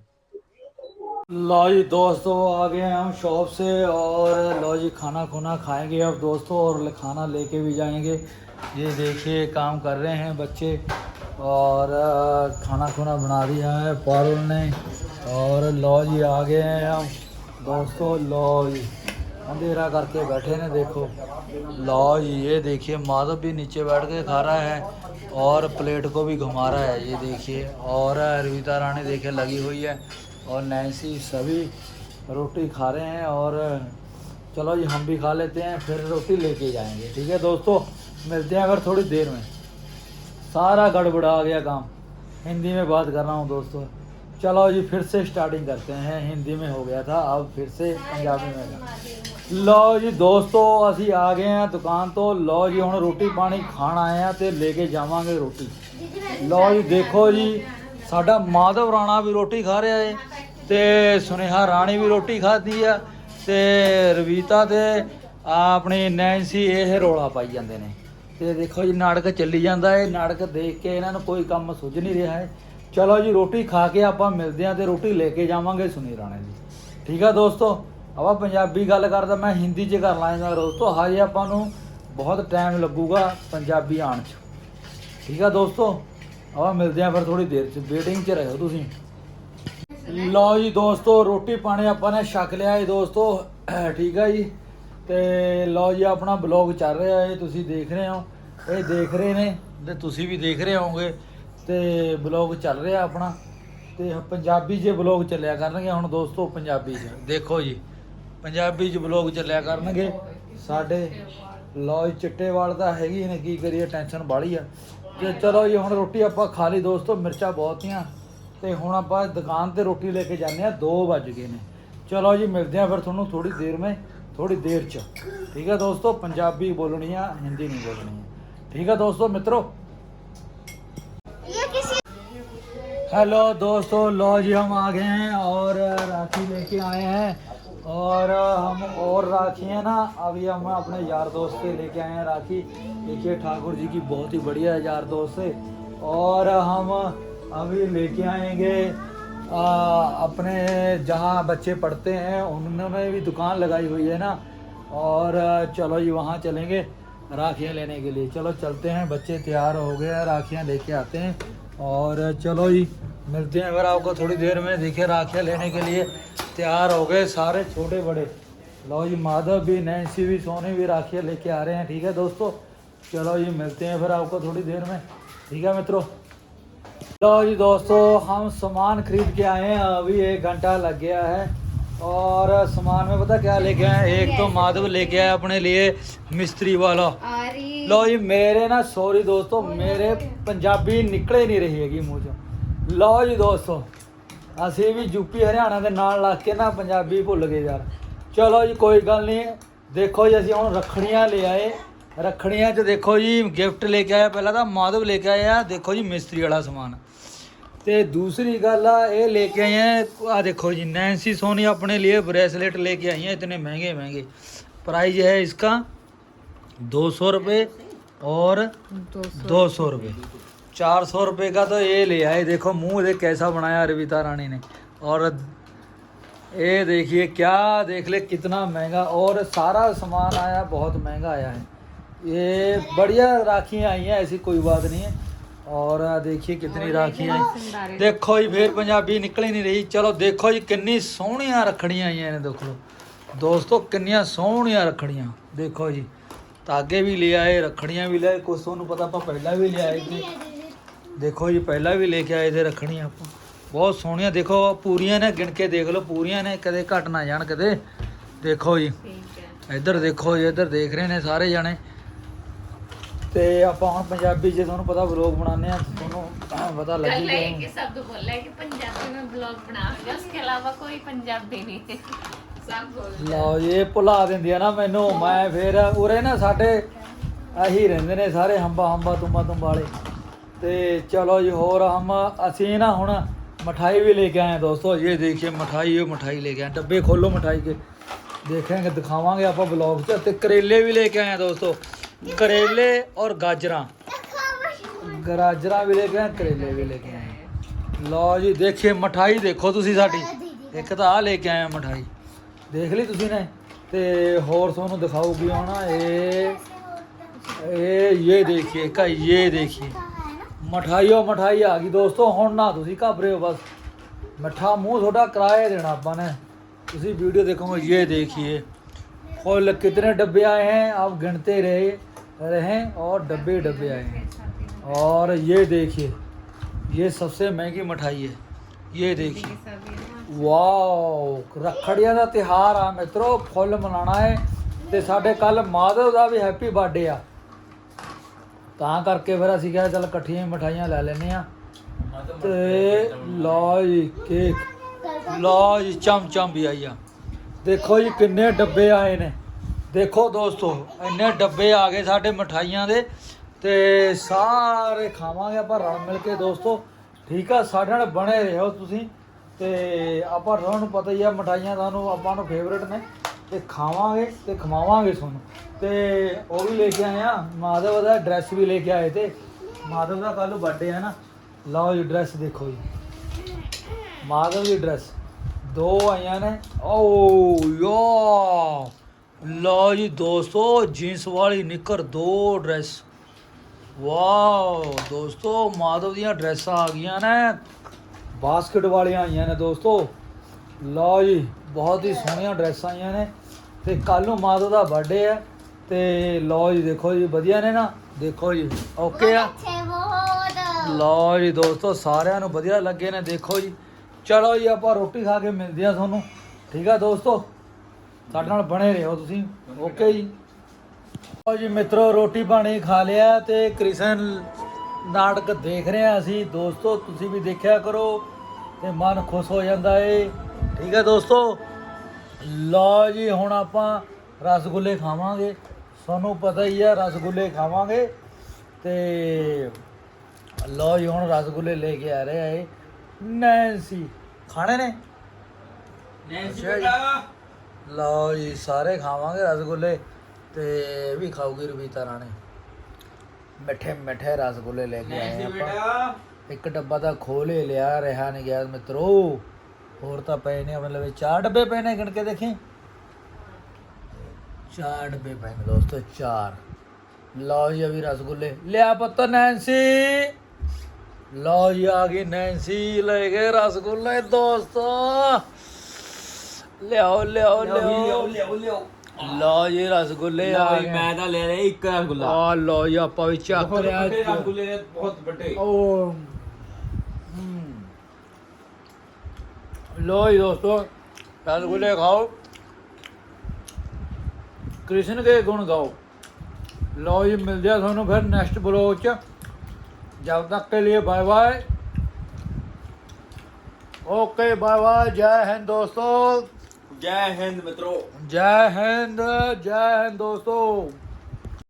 लो जी दोस्तों, आ गए हैं हम शॉप से और लो जी, खाना खुना खाएँगे अब दोस्तों और खाना लेके भी जाएँगे। ये देखिए, काम कर रहे हैं बच्चे और खाना खुना बना दिया है पारुल ने और लो जी आ गए हैं हम। दोस्तों, लो जी। अंधेरा करके बैठे ने, देखो। लो जी, ये देखिए, माधव भी नीचे बैठ के खा रहा है और प्लेट को भी घुमा रहा है, ये देखिए। और रविता रानी देखिए, लगी हुई है और नैन्सी सभी रोटी खा रहे हैं और चलो जी, हम भी खा लेते हैं, फिर रोटी लेके जाएँगे। ठीक है दोस्तों, मिलते हैं अगर थोड़ी देर में। सारा गड़बड़ा गया काम। हिंदी में बात कर रहा हूँ दोस्तों। चलो जी फिर से स्टार्टिंग करते हैं हिंदी में हो गया था अब फिर से पंजाबी में ਲਓ ਜੀ ਦੋਸਤੋ ਅਸੀਂ ਆ ਗਏ ਆ ਦੁਕਾਨ ਤੋਂ ਲਓ ਜੀ ਹੁਣ ਰੋਟੀ ਪਾਣੀ ਖਾਣ ਆਏ ਆ ਤੇ ਲੈ ਕੇ ਜਾਵਾਂਗੇ ਰੋਟੀ ਲਓ ਜੀ ਦੇਖੋ ਜੀ ਸਾਡਾ ਮਾਧਵ ਰਾਣਾ ਵੀ ਰੋਟੀ ਖਾ ਰਿਹਾ ਏ ਤੇ ਸੁਨੇਹਾ ਰਾਣੀ ਵੀ ਰੋਟੀ ਖਾਧੀ ਆ ਤੇ ਰਵੀਤਾ ਤੇ ਆਪਣੀ ਨੈਂਸੀ ਇਹ ਰੋਲਾ ਪਾਈ ਜਾਂਦੇ ਨੇ ਤੇ ਦੇਖੋ ਜੀ ਨਾਟਕ ਚੱਲੀ ਜਾਂਦਾ ਏ ਨਾਟਕ ਦੇਖ ਕੇ ਇਹਨਾਂ ਨੂੰ ਕੋਈ ਕੰਮ ਸੁੱਝ ਨਹੀਂ ਰਿਹਾ ਹੈ ਚਲੋ ਜੀ, ਰੋਟੀ ਖਾ ਕੇ ਆਪਾਂ ਮਿਲਦੇ ਆਂ ਤੇ ਰੋਟੀ ਲੈ ਕੇ ਜਾਵਾਂਗੇ ਸੁਨੀਲ ਰਾਣੇ ਜੀ। ਠੀਕ ਆ ਦੋਸਤੋ? ਆਪਾਂ ਪੰਜਾਬੀ ਗੱਲ ਕਰਦਾ, ਮੈਂ ਹਿੰਦੀ 'ਚ ਕਰ ਲਾਂਗਾ ਦੋਸਤੋ ਹਜੇ ਆਪਾਂ ਨੂੰ ਬਹੁਤ ਟਾਈਮ ਲੱਗੂਗਾ ਪੰਜਾਬੀ ਆਉਣ 'ਚ। ਠੀਕ ਆ ਦੋਸਤੋ? ਆਪਾਂ ਮਿਲਦੇ ਆਂ ਫਿਰ ਥੋੜੀ ਦੇਰ 'ਚ। ਵੇਟਿੰਗ 'ਚ ਰਹੋ ਤੁਸੀਂ। ਲਓ ਜੀ ਦੋਸਤੋ, ਰੋਟੀ ਪਾਣੀ ਆਪਾਂ ਨੇ ਛਕ ਲਿਆ ਹੈ ਦੋਸਤੋ। ਠੀਕ ਆ ਜੀ। ਤੇ ਲਓ ਜੀ, ਆਪਣਾ ਬਲੌਗ ਚੱਲ ਰਿਹਾ ਹੈ ਤੁਸੀਂ ਦੇਖ ਰਹੇ ਹੋ। ਇਹ ਦੇਖ ਰਹੇ ਨੇ ਤੇ ਤੁਸੀਂ ਵੀ ਦੇਖ ਰਹੇ ਹੋਵੋਗੇ। ਤੇ ਬਲੌਗ ਚੱਲ ਰਿਹਾ ਆਪਣਾ। ਤੇ ਪੰਜਾਬੀ ਜੇ ਬਲੌਗ ਚੱਲਿਆ ਕਰਨਗੇ, ਹੁਣ ਦੋਸਤੋ ਪੰਜਾਬੀ 'ਚ। ਦੇਖੋ ਜੀ, ਪੰਜਾਬੀ 'ਚ ਬਲੌਗ ਚੱਲਿਆ ਕਰਨਗੇ। ਸਾਡੇ ਲੌਜ ਚਿੱਟੇਵਾਲ ਦਾ ਹੈਗੀ ਨੇ, ਕੀ ਕਰੀਏ, ਟੈਨਸ਼ਨ ਬਾਲੀ ਆ। ਤੇ ਚਲੋ ਜੀ, ਹੁਣ ਰੋਟੀ ਆਪਾਂ ਖਾ ਲਈ ਦੋਸਤੋ, ਮਿਰਚਾਂ ਬਹੁਤੀਆਂ। ਤੇ ਹੁਣ ਆਪਾਂ ਦੁਕਾਨ ਤੇ ਰੋਟੀ ਲੈ ਕੇ ਜਾਂਦੇ ਆ 2 ਵਜ ਗਏ ਨੇ। ਚਲੋ ਜੀ, ਮਿਲਦੇ ਆ ਫਿਰ ਤੁਹਾਨੂੰ ਥੋੜੀ ਦੇਰ ਮੈਂ ਥੋੜੀ ਦੇਰ ਚ। ਠੀਕ ਹੈ ਦੋਸਤੋ, ਪੰਜਾਬੀ ਬੋਲਣੀ ਆ, ਹਿੰਦੀ ਨਹੀਂ ਬੋਲਣੀ ਠੀਕ ਹੈ ਦੋਸਤੋ, ਮਿੱਤਰੋ हेलो दोस्तों लो जी हम आ गए हैं और राखी लेके आए हैं। और हम और राखी है ना अभी हम अपने यार दोस्त से लेके आए हैं राखी। देखिए ठाकुर जी की बहुत ही बढ़िया है यार दोस्त से। और हम अभी लेके आएँगे आ, अपने जहाँ बच्चे पढ़ते हैं उन्होंने भी दुकान लगाई हुई है ना। और चलो जी वहाँ चलेंगे राखियाँ लेने के लिए। चलो चलते हैं बच्चे तैयार हो गए राखियाँ लेके आते हैं। और चलो जी मिलते हैं अगर आपको थोड़ी देर में देखिए राखियाँ लेने के लिए तैयार हो गए सारे छोटे बड़े लो जी माधव भी नैन्सी भी सोनी भी राखियाँ लेके आ रहे हैं ठीक है दोस्तों चलो जी मिलते हैं फिर आपको थोड़ी देर में ठीक है मित्रों लो जी दोस्तों हम सामान खरीद के आए हैं अभी एक घंटा लग गया है और सामान में पता क्या लेके आए हैं? एक तो माधव लेके आया अपने लिए मिस्त्री वाला और ये ਲਓ ਜੀ ਮੇਰੇ ਨਾ ਸੌਰੀ ਦੋਸਤੋ ਮੇਰੇ ਪੰਜਾਬੀ ਨਿਕਲੇ ਨਹੀਂ ਰਹੀ ਹੈਗੀ ਮੂੰਹ ਚੋਂ ਲਓ ਜੀ ਦੋਸਤੋ ਅਸੀਂ ਵੀ ਯੂਪੀ ਹਰਿਆਣਾ ਦੇ ਨਾਲ ਲੱਗ ਕੇ ਨਾ ਪੰਜਾਬੀ ਭੁੱਲ ਗਏ ਯਾਰ ਚਲੋ ਜੀ ਕੋਈ ਗੱਲ ਨਹੀਂ ਦੇਖੋ ਜੀ ਅਸੀਂ ਹੁਣ ਰੱਖੜੀਆਂ ਲੈ ਆਏ ਰੱਖੜੀਆਂ 'ਚ ਦੇਖੋ ਜੀ ਗਿਫਟ ਲੈ ਕੇ ਆਇਆ ਪਹਿਲਾਂ ਤਾਂ ਮਾਧਵ ਲੈ ਕੇ ਆਇਆ ਦੇਖੋ ਜੀ ਮਿਸਤਰੀ ਵਾਲਾ ਸਮਾਨ ਤੇ ਦੂਸਰੀ ਗੱਲ ਆ ਇਹ ਲੈ ਕੇ ਆਏ हैं आ देखो जी नैन्सी सोनी अपने लिए ब्रेसलेट लेके आई हैं इतने महंगे महंगे प्राइस है इसका दो सौ रुपये और दो सौ रुपये चार सौ रुपये का तो ये ले आए देखो मुंह देख कैसा बनाया रविता रानी ने और ये देखिए क्या देख ले कितना महंगा और सारा सामान आया बहुत महंगा आया है ये बढ़िया राखियाँ आई हैं ऐसी कोई बात नहीं है ਔਰ ਆ ਦੇਖੀਏ ਕਿਤਨੀ ਰਾਖੀਆਂ ਦੇਖੋ ਜੀ ਫੇਰ ਪੰਜਾਬੀ ਨਿਕਲ ਹੀ ਨਹੀਂ ਰਹੀ। ਚਲੋ ਦੇਖੋ ਜੀ ਕਿੰਨੀ ਸੋਹਣੀਆਂ ਰਖੜੀਆਂ ਆਈਆਂ ਨੇ ਦੇਖ। ਲਓ ਦੋਸਤੋ ਕਿੰਨੀਆਂ ਸੋਹਣੀਆਂ ਰਖੜੀਆਂ। ਦੇਖੋ ਜੀ ਤਾਗੇ ਵੀ ਲੈ ਆਏ ਰਖੜੀਆਂ ਵੀ ਲੈ ਕੁਛ ਤੁਹਾਨੂੰ ਪਤਾ ਆਪਾਂ ਪਹਿਲਾਂ ਵੀ ਲੈ ਆਏ ਸੀ। ਦੇਖੋ ਜੀ ਪਹਿਲਾਂ ਵੀ ਲੈ ਕੇ ਆਏ ਤੇ ਰਖੜੀਆਂ ਆਪਾਂ। ਬਹੁਤ ਸੋਹਣੀਆਂ। ਦੇਖੋ ਪੂਰੀਆਂ ਨੇ ਗਿਣ ਕੇ ਦੇਖ ਲਓ ਪੂਰੀਆਂ ਨੇ। ਕਦੇ ਘਟ ਨਾ ਜਾਣ ਕਦੇ। ਦੇਖੋ ਜੀ ਇੱਧਰ ਦੇਖੋ ਜੀ ਇੱਧਰ ਦੇਖ ਰਹੇ ਨੇ ਸਾਰੇ ਜਾਣੇ। ਤੇ ਆਪਾਂ ਹੁਣ ਪੰਜਾਬੀ ਜੇ ਤੁਹਾਨੂੰ ਪਤਾ ਵਲੋਗ ਬਣਾਉਂਦੇ ਆ ਤੁਹਾਨੂੰ ਪਤਾ ਲੱਗੀ पहले एक ही शब्द बोला है कि पंजाबी में ब्लॉग बनाओगे उसके अलावा कोई पंजाबी नहीं सब बोल ਲਓ ਜੀ ਇਹ ਭੁਲਾ ਦਿੰਦੀ ਆ ਨਾ ਮੈਨੂੰ। ਮੈਂ ਫੇਰ ਉਰੇ ਨਾ ਸਾਡੇ ਆਹੀ ਰਹਿੰਦੇ ਨੇ ਸਾਰੇ ਹੰਬਾ ਹੰਬਾ ਤੁੰਬਾ ਤੁੰਬਾ ਵਾਲੇ। ਤੇ ਚਲੋ ਜੀ ਹੋਰ ਹਮ ਅਸੀਂ ਨਾ ਹੁਣ ਮਠਾਈ ਵੀ ਲੈ ਕੇ ਆਏ ਦੋਸਤੋ। ਇਹ ਦੇਖੀਏ ਮਠਾਈ ਉਹ ਮਠਾਈ ਲੈ ਕੇ ਆਏ। ਡੱਬੇ ਖੋਲੋ ਮਠਾਈ ਕੇ। ਦੇਖਾਂਗੇ ਦਿਖਾਵਾਂਗੇ ਆਪਾਂ ਬਲੌਗ 'ਚ। ਤੇ ਕਰੇਲੇ ਵੀ ਲੈ ਕੇ ਆਏ ਦੋਸਤੋ। करेले और गाजरा ਗਾਜਰਾਂ ਵੀ ਲੈ ਕੇ ਆਏ, ਕਰੇਲੇ ਵੀ ਲੈ ਕੇ ਆਏ। ਲਓ ਜੀ, ਦੇਖੀਏ, ਮਠਾਈ ਦੇਖੋ ਤੁਸੀਂ ਸਾਡੀ। ਇੱਕ ਤਾਂ ਆ ਲੈ ਕੇ ਆਏ ਆ ਮਠਾਈ। ਦੇਖ ਲਈ ਤੁਸੀਂ ਨੇ? ਤੇ ਹੋਰ ਤੁਹਾਨੂੰ ਦਿਖਾਉਗੀ ਹੁਣ ਇਹ ਇਹ ਇਹ ਦੇਖੀਏ ਕਾ ਇਹ ਦੇਖੀਏ। ਮਠਾਈਓ ਮਠਾਈ ਆ ਗਈ ਦੋਸਤੋ, ਹੁਣ ਨਾ ਤੁਸੀਂ ਘਬਰਿਓ ਬਸ। ਮਠਾ ਮੂੰਹ ਤੁਹਾਡਾ ਕਰਾਏ ਦੇਣਾ ਆਪਾਂ ਨੇ। ਤੁਸੀਂ ਵੀਡੀਓ ਦੇਖੋਗੇ, ਇਹ ਦੇਖੀਏ। खोल कितने डब्बे आए हैं आप गिनते रहे रहें और डब्बे डब्बे आए हैं और ये देखिए ये सबसे महंगी मिठाई है ये देखिए ਵਾਓ ਰੱਖੜੀਆਂ ਦਾ ਤਿਹਾਰ ਆ ਮਿੱਤਰੋ ਫੁੱਲ ਮਨਾਣਾ ਹੈ ਤੇ ਸਾਡੇ ਕੱਲ ਮਾਧਵ ਦਾ ਵੀ ਹੈਪੀ ਬਰਥਡੇ ਆ ਤਾਂ ਕਰਕੇ ਫਿਰ ਅਸੀਂ ਕਿਹਾ ਚੱਲ ਇਕੱਠੀਆਂ ਹੀ ਮਠਾਈਆਂ ਲੈ ਲੈਨੇ ਆ ਤੇ ਲਓ ਜੀ ਕੇਕ ਲਓ ਜੀ ਚਮ ਚਮ ਵੀ ਆਈ ਆ ਦੇਖੋ ਜੀ ਕਿੰਨੇ ਡੱਬੇ ਆਏ ਨੇ ਦੇਖੋ ਦੋਸਤੋ, ਇੰਨੇ ਡੱਬੇ ਆ ਗਏ ਸਾਡੇ ਮਠਾਈਆਂ ਦੇ ਤੇ ਸਾਰੇ ਖਾਵਾਂਗੇ ਆਪਾਂ ਰਲ ਮਿਲ ਕੇ ਦੋਸਤੋ। ਠੀਕ ਆ, ਸਾਡੇ ਨਾਲ ਬਣੇ ਰਹੋ ਤੁਸੀਂ ਤੇ ਆਪਾਂ ਤੁਹਾਨੂੰ ਪਤਾ ਹੀ ਆ ਮਠਾਈਆਂ ਤੁਹਾਨੂੰ ਆਪਾਂ ਨੂੰ ਫੇਵਰੇਟ ਨੇ ਤੇ ਖਾਵਾਂਗੇ ਤੇ ਖਵਾਵਾਂਗੇ ਤੁਹਾਨੂੰ। ਤੇ ਉਹ ਵੀ ਲੈ ਕੇ ਆਏ ਆ, ਮਾਧਵ ਦਾ ਡਰੈਸ ਵੀ ਲੈ ਕੇ ਆਏ ਤੇ ਮਾਧਵ ਦਾ ਕੱਲ ਬਰਥਡੇ ਹੈ ਨਾ। ਲਓ ਜੀ ਡਰੈਸ ਦੇਖੋ ਜੀ। ਮਾਧਵ ਦੀ ਡਰੈਸ ਦੋ ਆਈਆਂ ਨੇ। ਓ ਯਾ ਲਓ ਜੀ ਦੋਸਤੋ ਜੀਨਸ ਵਾਲੀ ਨਿੱਕਰ ਦੋ ਡਰੈਸ। ਵਾਓ ਦੋਸਤੋ ਮਾਧਵ ਦੀਆਂ ਡਰੈਸਾਂ ਆ ਗਈਆਂ ਨੇ। ਬਾਸਕਟ ਵਾਲੀਆਂ ਆਈਆਂ ਨੇ ਦੋਸਤੋ। ਲਓ ਜੀ ਬਹੁਤ ਹੀ ਸੋਹਣੀਆਂ ਡਰੈਸਾਂ ਆਈਆਂ ਨੇ। ਤੇ ਕੱਲ ਨੂੰ ਮਾਧਵ ਦਾ ਬਰਥਡੇ ਹੈ। ਤੇ ਲਓ ਜੀ ਦੇਖੋ ਜੀ ਵਧੀਆ ਨੇ ਨਾ? ਦੇਖੋ ਜੀ ਓਕੇ ਆ? ਲਓ ਜੀ ਦੋਸਤੋ ਸਾਰਿਆਂ ਨੂੰ ਵਧੀਆ ਲੱਗੇ ਨੇ ਦੇਖੋ ਜੀ। ਚਲੋ ਜੀ ਆਪਾਂ ਰੋਟੀ ਖਾ ਕੇ ਮਿਲਦੇ ਆ ਤੁਹਾਨੂੰ। ਠੀਕ ਆ ਦੋਸਤੋ? ਸਾਡੇ ਨਾਲ ਬਣੇ ਰਹੋ ਤੁਸੀਂ। ਓਕੇ ਜੀ। ਲਓ ਜੀ ਮਿੱਤਰੋ ਰੋਟੀ ਪਾਣੀ ਖਾ ਲਿਆ ਤੇ ਕ੍ਰਿਸ਼ਨ ਨਾਟਕ ਦੇਖ ਰਹੇ ਆ ਅਸੀਂ। ਦੋਸਤੋ ਤੁਸੀਂ ਵੀ ਦੇਖਿਆ ਕਰੋ ਤੇ ਮਨ ਖੁਸ਼ ਹੋ ਜਾਂਦਾ ਏ। ਠੀਕ ਹੈ ਦੋਸਤੋ? ਲਓ ਜੀ ਹੁਣ ਆਪਾਂ ਰਸਗੁੱਲੇ ਖਾਵਾਂਗੇ। ਤੁਹਾਨੂੰ ਪਤਾ ਹੀ ਆ ਰਸਗੁੱਲੇ ਖਾਵਾਂਗੇ ਤੇ ਲਓ ਜੀ ਹੁਣ ਰਸਗੁੱਲੇ ਲੈ ਕੇ ਆ ਰਹੇ ਆ ਇਹ। ਨੈਂਸੀ ਖਾਣੇ ਨੇ? ਨੈਂਸੀ ਬੇਟਾ। ਲਓ ਜੀ, ਸਾਰੇ ਖਾਵਾਂਗੇ ਰਸਗੁੱਲੇ ਤੇ ਇਹ ਵੀ ਖਾਊਗੀ ਰਵੀਤਾ ਰਾਣੇ। ਮਿੱਠੇ ਮਿੱਠੇ ਰਸਗੁੱਲੇ ਲੈ ਕੇ ਆਏ ਆਪਾਂ। ਇੱਕ ਡੱਬਾ ਤਾਂ ਖੋਲ ਲਿਆ, ਰਿਹਾ ਨਹੀਂ ਗਿਆ ਮਿੱਤਰੋ। ਹੋਰ ਤਾਂ ਪਏ ਨੇ ਆਪਣੇ ਚਾਰ ਡੱਬੇ ਪਏ ਨੇ ਗਿਣ ਕੇ ਦੇਖੀ। ਚਾਰ ਡੱਬੇ ਪਏ ਨੇ ਦੋਸਤੋ, ਚਾਰ। ਲਓ ਜੀ ਅਭੀ ਰਸਗੁੱਲੇ। ਲਿਆ ਪੁੱਤ ਨੈਂਸੀ ਲਓ ਜੀ, ਆ ਗਈ ਨੈਂਸੀ ਲੈ ਗਏ ਰਸਗੁੱਲੇ ਦੋਸਤੋ। ਲਿਆਓ ਲਿਆਓ ਲਿਆਓ ਲਿਆਓ ਲਓ ਜੀ ਰਸਗੁੱਲੇ ਆ ਗਏ। ਮੈਂ ਤਾਂ ਲੈ ਰਿਹਾ ਇੱਕ ਰਸਗੁੱਲਾ। ਆ ਲਓ ਜੀ ਆਪਾਂ ਵੀ ਚੱਕ ਲਿਆ ਰਸਗੁੱਲੇ ਨੇ ਬਹੁਤ ਵੱਡੇ। ਹਮ। ਲੋ ਜੀ ਦੋਸਤੋ ਰਸਗੁੱਲੇ ਖਾਓ। ਕ੍ਰਿਸ਼ਨ ਕੇ ਗੁਣ ਗਾਓ। ਲੋ ਜੀ ਮਿਲਦੇ ਆ ਤੁਹਾਨੂੰ ਫਿਰ ਨੈਕਸਟ ਬਲੌਗ ਚ। ਜਬ ਤੱਕ ਕੇ ਲਈ bye bye okay bye bye ਜੈ ਹਿੰਦ ਦੋਸਤੋ। ਜੈ ਹਿੰਦ ਮਿੱਤਰੋ। ਜੈ ਹਿੰਦ ਜੈ ਹਿੰਦ ਦੋਸਤੋ।